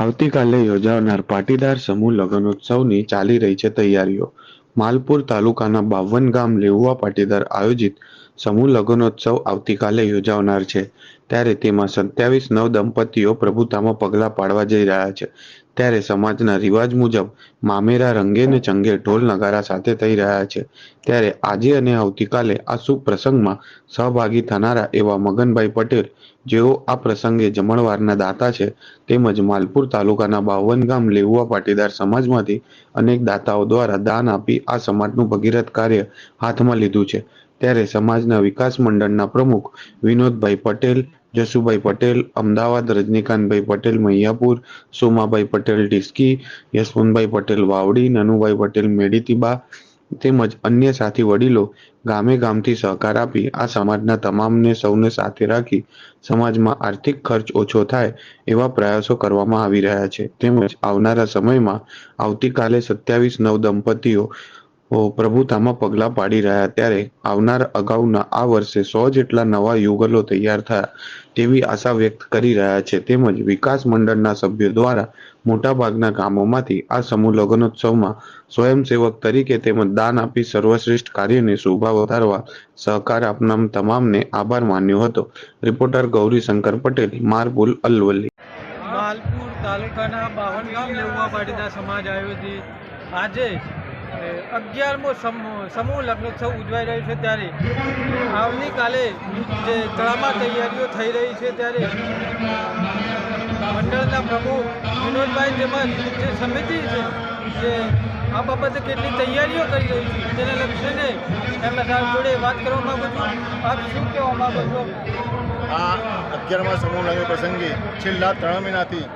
આવતીકાલે યોજાનાર પાટીદાર સમૂહ લગ્નોત્સવની ચાલી રહી છે તૈયારીઓ. માલપુર તાલુકાના બાવન ગામ લેઉવા પાટીદાર આયોજિત સમૂહ લગ્નોત્સવ આવતીકાલે યોજાનાર છે. ત્યારે તેમાં સત્યાવીસ નવ દંપતીઓ પ્રભુતામાં પગલાં પાડવા જઈ રહ્યા છે. ત્યારે સમાજના રિવાજ મુજબ મામેરા રંગે ને ચંગે ઢોલ નગારા સાથે થઈ રહ્યા છે. ત્યારે આજે અને આવતીકાલે આ શુભ પ્રસંગમાં સહભાગી થનારા એવા મગનભાઈ પટેલ, જેઓ આ પ્રસંગે જમણવારના દાતા છે, તેમજ માલપુર તાલુકાના બાવન ગામ લેઉવા પાટીદાર સમાજમાંથી અનેક દાતાઓ દ્વારા દાન આપી આ સમાજનું ભગીરથ કાર્ય હાથમાં લીધું છે. ત્યારે સમાજના વિકાસ મંડળના પ્રમુખ વિનોદભાઈ પટેલ, જસુભાઈ પટેલ, અમદાવાદ રજનીકાંતભાઈ પટેલ મૈયાપુર સોમાભાઈ પટેલ ડિસ્કી યશવંતભાઈ પટેલ વાવડી, નનુભાઈ પટેલ મેડીતીબા તેમજ અન્ય સાથી વડીલો ગામે ગામથી સહકાર આપી આ સમાજના તમામને સૌને સાથે રાખી સમાજમાં આર્થિક ખર્ચ ઓછો થાય એવા પ્રયાસો કરવામાં આવી રહ્યા છે. તેમજ આવનારા સમયમાં આવતીકાલે સત્યાવીસ નવ દંપતીઓ પ્રભુતામાં પગલાં પાડી રહ્યા ત્યારે આવનાર અગાઉના આ વર્ષે સો જેટલા નવા યુગલો તૈયાર થયા તેવી આશા વ્યક્ત કરી રહ્યા છે. તેમજ વિકાસ મંડળના સભ્યો દ્વારા મોટાભાગના ગામોમાંથી આ સમૂહ લગ્નોત્સવમાં સ્વયંસેવક તરીકે તેમજ દાન આપી સર્વશ્રેષ્ઠ કાર્યને શોભા વધારવા સહકાર આપનાર તમામને આભાર માન્યો હતો. રિપોર્ટર ગૌરીશંકર પટેલ મારપુલ અલવલ્લી. માલપુર તાલુકાના બાવન ગામ લેવા પાટીદાર સમાજ આયોજિત આજે અગિયારમો સમૂહ લગ્નોત્સવ ઉજવાઈ રહ્યો છે ત્યારે. આવતીકાલે જે તળામાં તૈયારીઓ થઈ રહી છે ત્યારે મંડળના પ્રમુખ વિનોદભાઈ તેમજ જે સમિતિ છે, જે આ બાબતે કેટલી તૈયારીઓ કરી રહી છે, તેને લક્ષીને એમના સાહેબ જોડે વાત કરવા માંગુ છું. આપ શું કહેવા માંગો છો? આ અગિયારમા સમૂહ લગ્ન પ્રસંગે છેલ્લા ત્રણ મહિનાથી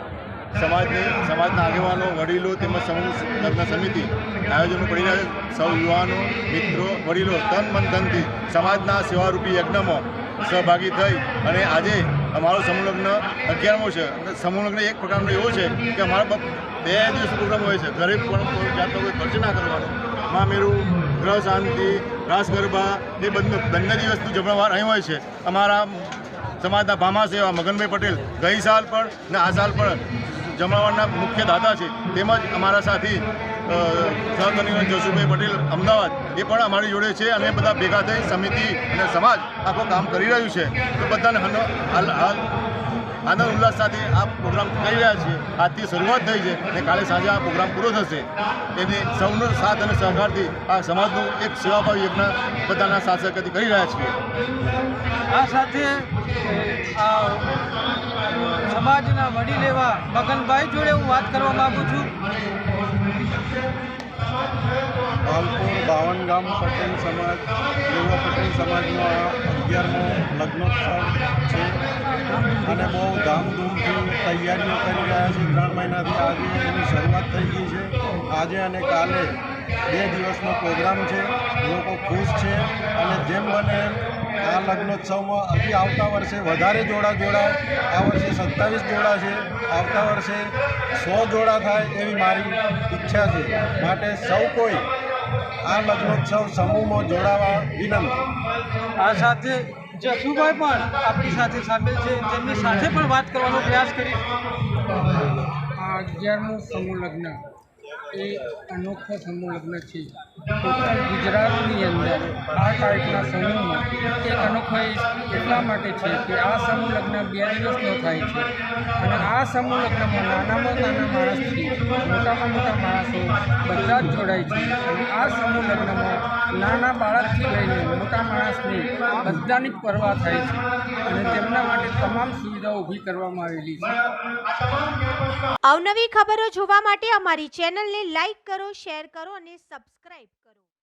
સમાજની, સમાજના આગેવાનો, વડીલો તેમજ સમૂહ, લગ્ન સમિતિ, આયોજનો કરી રહ્યા સૌ યુવાનો, મિત્રો, વડીલો તન મન ધનથી સમાજના સેવારૂપી યજ્ઞમાં સહભાગી થઈ અને આજે અમારો સમૂહ લગ્ન અગિયારમો છે. સમૂહ લગ્ન એક પ્રકારનો એવો છે કે અમારા બે દિવસ પ્રોગ્રામ હોય છે. ગરીબ પણ જાતનો કોઈ ખર્ચ ના કરવાનો. માં મેરું, ગ્રહ શાંતિ, રાસ ગરબા, એ બંને બંને દિવસનું જમણવાર અહીં હોય છે. અમારા સમાજના ભામા સેવા મગનભાઈ પટેલ ગઈ સાલ પણ ને આ સાલ પણ જમણવારના મુખ્ય દાતા છે. તેમજ અમારા સાથી સહકર્મીઓ જસુભાઈ પટેલ, અમદાવાદ, એ પણ અમારી જોડે છે અને બધા ભેગા થઈ સમિતિ અને સમાજ આખો કામ કરી રહ્યું છે. તો બધાને હાલ હાલ આનંદ ઉલ્લાસ સાથે આ પ્રોગ્રામ કરી રહ્યા છીએ. આજથી શરૂઆત થઈ છે અને કાલે સાંજે આ પ્રોગ્રામ પૂરો થશે. એની સૌનો સાથ અને સહકારથી આ સમાજનું એક સેવાભાવી યજ્ઞ બધાના સાથ સહકારથી કરી રહ્યા છીએ. આ સાથે સમાજના વડીલ એવા મગનભાઈ જોડે હું વાત કરવા માંગુ છું. માલપુર બાવન ગામ પટેલ સમાજ, યુવા પટેલ સમાજનો અગિયારમો લગ્નોત્સવ છે. અને બહુ ધામધૂમથી તૈયારીઓ કરી રહ્યા છે. ત્રણ મહિનાથી આજે એની શરૂઆત થઈ ગઈ છે. આજે અને કાલે બે દિવસનો પ્રોગ્રામ છે લોકો ખુશ છે અને જેમ બને આ લગ્નોત્સવમાં હજી આવતા વર્ષે વધારે જોડા જોડાય આ વર્ષે સત્તાવીસ જોડા છે આવતા વર્ષે સો જોડા થાય એવી મારી ઈચ્છા છે. માટે સૌ કોઈ આ લગ્નોત્સવ સમૂહમાં જોડાવા વિનંતી. આ સાથે જસુભાઈ પણ આપણી સાથે સામેલ છે. તેમની સાથે પણ વાત કરવાનો પ્રયાસ કરીશ. આ અગિયારમું સમૂહ લગ્ન. એ અનોખો સમૂહ લગ્ન છે. ગુજરાતની અંદર આ ટાઈપના સમૂહમાં એક અનોખો એટલા માટે છે કે આ સમૂહ લગ્ન બે દિવસનો થાય છે. અને આ સમૂહ લગ્નમાં નાનામાં નાના માણસથી મોટામાં મોટા માણસો બધા જ જોડાય છે. આ સમૂહ લગ્નમાં નાના બાળકથી લઈને મોટા માણસની બધાની પરવા થાય છે. અને તેમના માટે તમામ સુવિધાઓ ઊભી કરવામાં આવેલી છે. અવનવી ખબરો જોવા માટે અમારી ચેનલને લાઈક કરો, શેર કરો અને સબસ્ક્રાઈબ